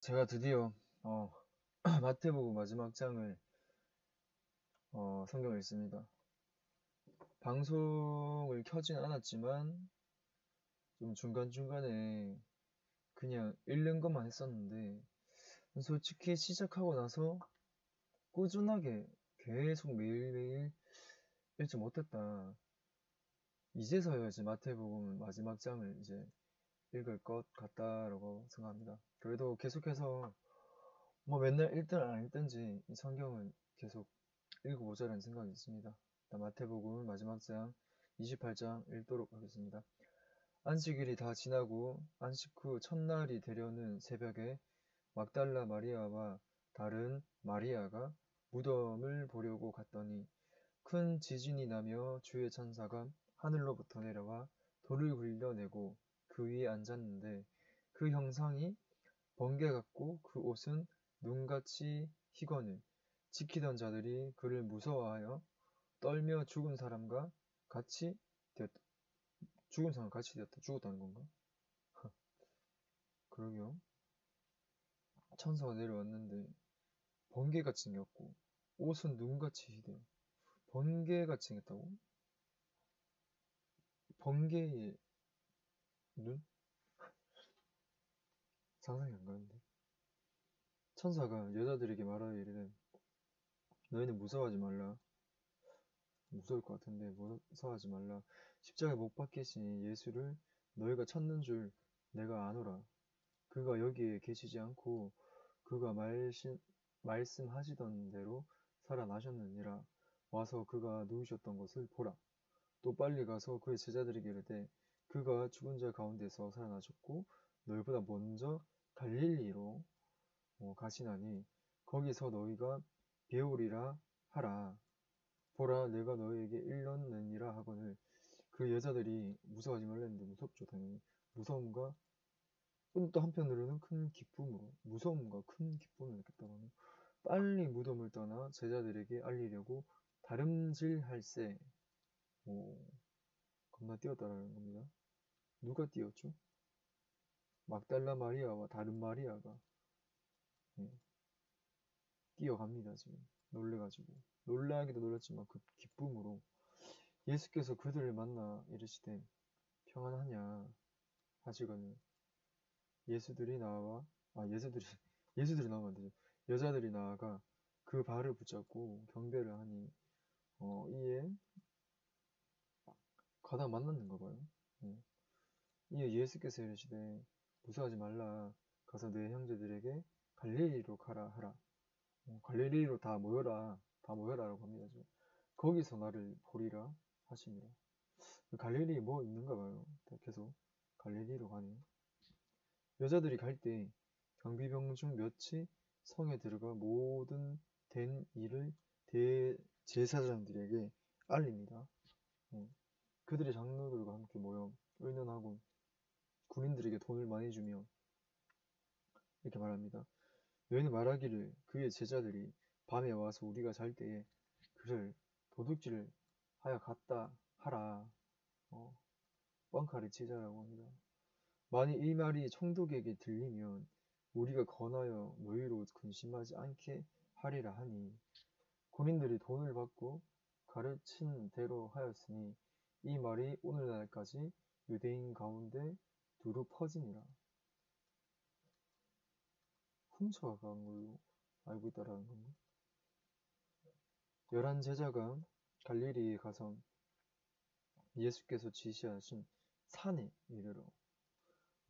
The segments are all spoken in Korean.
제가 드디어 어, 마태복음 마지막 장을 어, 성경을 읽습니다. 방송을 켜진 않았지만 좀 중간중간에 그냥 읽는 것만 했었는데 솔직히 시작하고 나서 꾸준하게 계속 매일매일 읽지 못했다. 이제서야 이제 마태복음 마지막 장을 이제 읽을 것 같다라고 생각합니다. 그래도 계속해서 뭐 맨날 읽든 안 읽든지 이 성경을 계속 읽어보자라는 생각이 있습니다. 마태복음 마지막 장 28장 읽도록 하겠습니다. 안식일이 다 지나고 안식 후 첫날이 되려는 새벽에 막달라 마리아와 다른 마리아가 무덤을 보려고 갔더니 큰 지진이 나며 주의 천사가 하늘로부터 내려와 돌을 굴려내고 그 위에 앉았는데 그 형상이 번개 같고 그 옷은 눈같이 희거늘 지키던 자들이 그를 무서워하여 떨며 죽은 사람과 같이 되었다. 죽은 사람 같이 되었다. 죽었다는 건가? 그러게요. 천사가 내려왔는데 번개같이 생겼고 옷은 눈같이 희대요. 번개같이 생겼다고? 번개의 눈? 상상이 안 가는데. 천사가 여자들에게 말하여 이르되 너희는 무서워하지 말라. 무서울 것 같은데 무서워하지 말라. 십자가에 못 박히신 예수를 너희가 찾는 줄 내가 아노라. 그가 여기에 계시지 않고 그가 말신, 말씀하시던 대로 살아나셨느니라. 와서 그가 누우셨던 것을 보라. 또 빨리 가서 그의 제자들에게 이르되 그가 죽은 자 가운데서 살아나셨고 너희보다 먼저 갈릴리로 어, 가시나니 거기서 너희가 배우리라 하라. 보라 내가 너희에게 일렀느니라 하거늘 그 여자들이 무서워하지 말랬는데 무섭죠 당연히 무서움과 또 한편으로는 큰 기쁨으로 무서움과 큰 기쁨을 느꼈다고 하네요. 빨리 무덤을 떠나 제자들에게 알리려고 다름질할세 오, 겁나 뛰었다라는 겁니다. 누가 뛰었죠? 막달라 마리아와 다른 마리아가 네, 뛰어갑니다 지금. 놀래가지고. 놀라기도 놀랐지만 그 기쁨으로. 예수께서 그들을 만나 이르시되 평안하냐? 하시거늘 예수들이 나와 아 예수들이 예수들이 나오면 안 되죠. 여자들이 나아가 그 발을 붙잡고 경배를 하니 어 이에 가다 만났는가 봐요. 어. 이에 예수께서 이르시되 무서워하지 말라 가서 내 형제들에게 갈릴리로 가라 하라. 어, 갈릴리로 다 모여라 다 모여라라고 합니다. 지금. 거기서 나를 보리라 하시니라. 갈릴리에 뭐 있는가 봐요. 계속 갈릴리로 가네요. 여자들이 갈 때 경비병 중 몇이 성에 들어가 모든 된 일을 대제사장들에게 알립니다. 어. 그들의 장로들과 함께 모여 의논하고 군인들에게 돈을 많이 주며 이렇게 말합니다. 너희는 말하기를 그의 제자들이 밤에 와서 우리가 잘 때에 그를 도둑질을 하여 갔다 하라. 어, 뻥카를 치자라고 합니다. 만일 이 말이 총독에게 들리면 우리가 권하여 너희로 근심하지 않게 하리라 하니 군인들이 돈을 받고 가르친 대로 하였으니 이 말이 오늘날까지 유대인 가운데 두루 퍼지니라. 훔쳐간 걸로 알고 있다라는 건가? 열한 제자가 갈릴리에 가서 예수께서 지시하신 산에 이르러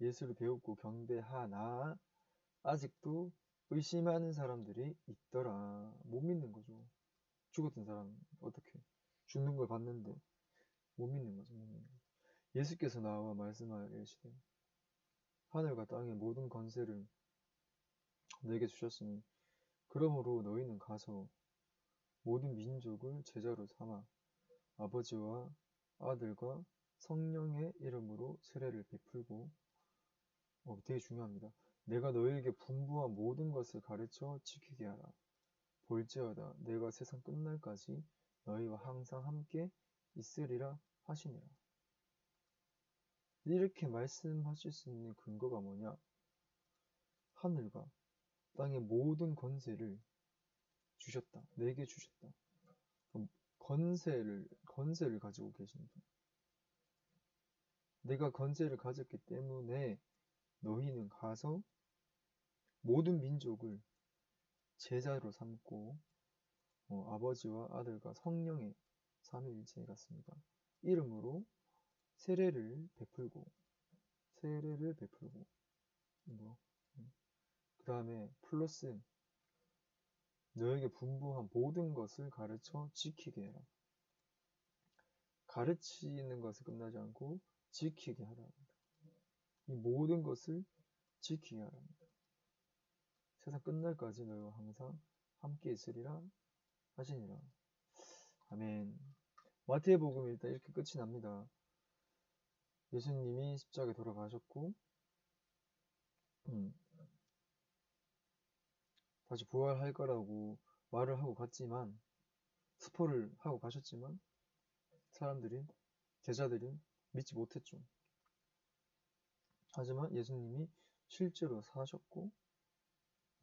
예수를 배우고 경배하나 아직도 의심하는 사람들이 있더라. 못 믿는 거죠. 죽었던 사람 어떻게 죽는 걸 봤는데 못 믿는 거죠. 못 믿는 거죠. 예수께서 나와 말씀하여 이르시되 하늘과 땅의 모든 권세를 내게 주셨으니 그러므로 너희는 가서 모든 민족을 제자로 삼아 아버지와 아들과 성령의 이름으로 세례를 베풀고 어, 되게 중요합니다. 내가 너희에게 분부한 모든 것을 가르쳐 지키게 하라. 볼지어다 내가 세상 끝날까지 너희와 항상 함께 있으리라 하시니라. 이렇게 말씀하실 수 있는 근거가 뭐냐? 하늘과 땅의 모든 권세를 주셨다. 내게 주셨다. 그럼 권세를 권세를 가지고 계신 분. 내가 권세를 가졌기 때문에 너희는 가서 모든 민족을 제자로 삼고 어, 아버지와 아들과 성령의 삼위일체 같습니다. 이름으로 세례를 베풀고 세례를 베풀고 뭐, 그 다음에 플러스 너에게 분부한 모든 것을 가르쳐 지키게 해라. 가르치는 것을 끝나지 않고 지키게 하라. 이 모든 것을 지키게 하랍니다. 세상 끝날까지 너희와 항상 함께 있으리라 하시니라. 아멘. 마태복음 일단 이렇게 끝이 납니다. 예수님이 십자가에 돌아가셨고, 음, 다시 부활할 거라고 말을 하고 갔지만, 스포를 하고 가셨지만, 사람들이, 제자들이 믿지 못했죠. 하지만 예수님이 실제로 사셨고,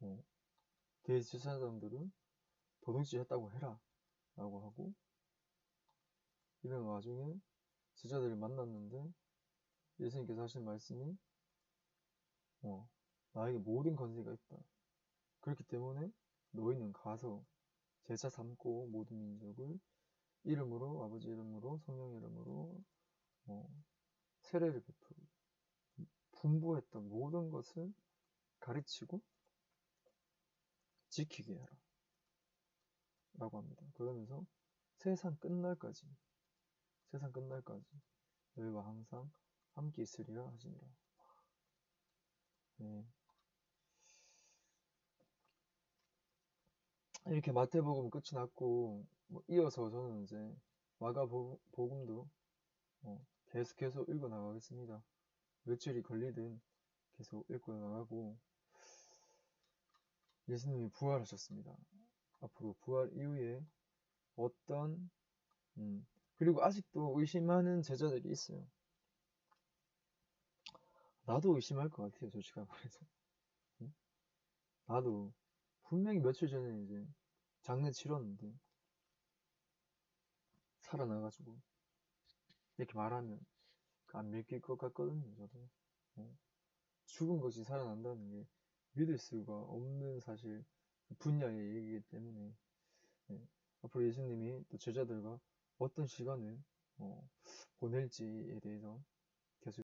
어, 대제사장들은 도둑질 했다고 해라. 라고 하고, 이런 와중에 제자들을 만났는데, 예수님께서 하신 말씀이, 어, 나에게 모든 권세가 있다. 그렇기 때문에 너희는 가서 제자 삼고 모든 민족을 이름으로, 아버지 이름으로, 성령 이름으로, 어, 세례를 베풀고, 분부했던 모든 것을 가르치고 지키게 하라. 라고 합니다. 그러면서 세상 끝날까지, 세상 끝날까지 너희와 항상 함께 있으리라 하시니라. 네. 이렇게 마태복음 끝이 났고, 뭐 이어서 저는 이제 마가복음도 어, 계속 계속 읽어 나가겠습니다. 며칠이 걸리든 계속 읽고 나가고 예수님이 부활하셨습니다. 앞으로 부활 이후에 어떤 음, 그리고 아직도 의심하는 제자들이 있어요. 나도 의심할 것 같아요, 솔직히 말해서. 응? 나도 분명히 며칠 전에 이제 장례 치렀는데 살아나가지고 이렇게 말하면 안 믿길 것 같거든요, 저도. 어. 죽은 것이 살아난다는 게 믿을 수가 없는 사실 분야의 얘기이기 때문에 네. 앞으로 예수님이 또 제자들과 어떤 시간을 어, 보낼지에 대해서